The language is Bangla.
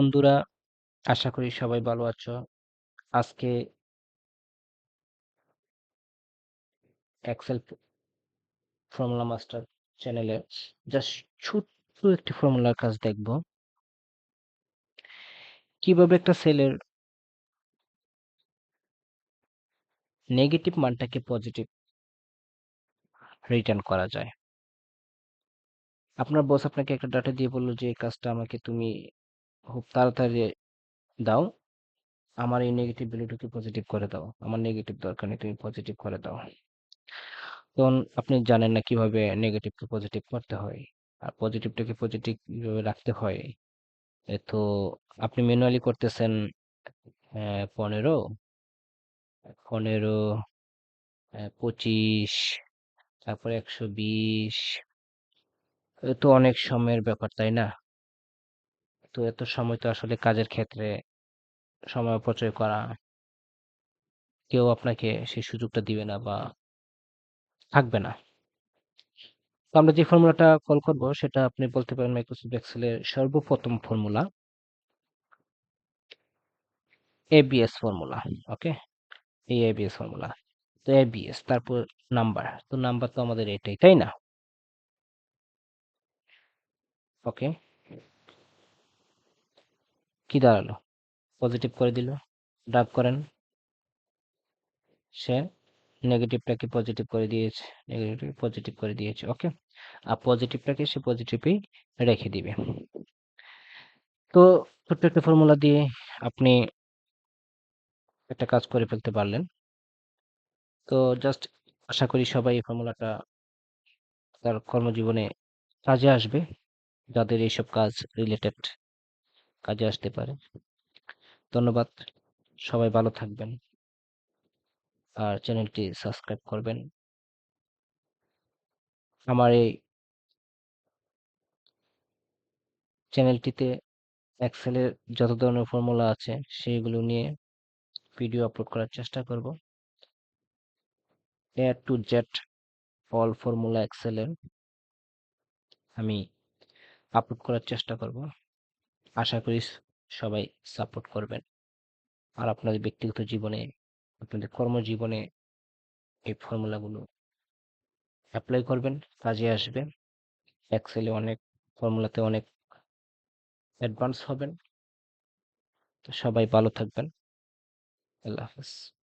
বন্ধুরা, আশা করি সবাই ভালো আছো। আজকে এক্সেল ফর্মুলা মাস্টার চ্যানেলে জাস্ট ছোট্ট একটি ফর্মুলার কাজ দেখব। কীভাবে একটা সেলের নেগেটিভ মানটাকে পজিটিভ রিটার্ন করা যায়। আপনার বস আপনাকে একটা ডাটা দিয়ে বলল যে, এই কাজটা আমাকে তুমি খুব তাড়াতাড়ি দাও। আমার এই নেগেটিভ ভ্যালুটাকে পজিটিভ করে দাও। আমার নেগেটিভ দরকার নেই, তুমি পজিটিভ করে দাও। তখন আপনি জানেন না কীভাবে নেগেটিভকে পজিটিভ করতে হয়। আর পজিটিভটাকে পজিটিভ কীভাবে রাখতে হয়। তো আপনি ম্যানুয়ালি করতেছেন পনেরো। পনেরো পঁচিশ, তারপরে একশো বিশ। তো অনেক সময়ের ব্যাপার, তাই না? তো এত সময় তো আসলে কাজের ক্ষেত্রে সময় অপচয় করা কেউ আপনাকে সেই সুযোগটা দিবে না বা থাকবে না। তো আমরা যে ফর্মুলাটা কল করব সেটা আপনি বলতে পারেন মাইক্রোসফট এক্সেলের সর্বপ্রথম ফর্মুলা। ABS formula, okay? এই এবিএস ফর্মুলা। তো এবিএস তারপর নাম্বার। তো নাম্বার তো আমাদের এটাই, তাই না? ওকে? কি দাঁড়াল? পজিটিভ করে দিল। ডাব করেন। সে নেগেটিভটাকে পজিটিভ করে দিয়েছে। নেগেটিভ পজিটিভ করে দিয়েছে। ওকে আর পজিটিভটাকে সে পজিটিভই রেখে দিবে। তো ছোট্ট একটা ফর্মুলা দিয়ে আপনি একটা কাজ করে ফেলতে পারলেন। তো জাস্ট আশা করি সবাই এই ফর্মুলাটা তার কর্মজীবনে কাজে আসবে। যাদের এইসব কাজ রিলেটেড কাজে আসতে পারে। ধন্যবাদ। সবাই ভালো থাকবেন। আর চ্যানেলটি সাবস্ক্রাইব করবেন। আমার এই চ্যানেলটিতে এক্সেলের যত ধরনের ফর্মুলা আছে সেইগুলো নিয়ে ভিডিও আপলোড করার চেষ্টা করব। A to Z all formula এক্সেলের আমি আপলোড করার চেষ্টা করব। আশা করি সবাই সাপোর্ট করবেন। আর আপনাদের ব্যক্তিগত জীবনে, আপনাদের কর্মজীবনে এই ফর্মুলাগুলো অ্যাপ্লাই করবেন, কাজে আসবে এক্সেলে অনেক, ফর্মুলাতে অনেক অ্যাডভান্স হবেন। তো সবাই ভালো থাকবেন। আল্লাহ হাফেজ।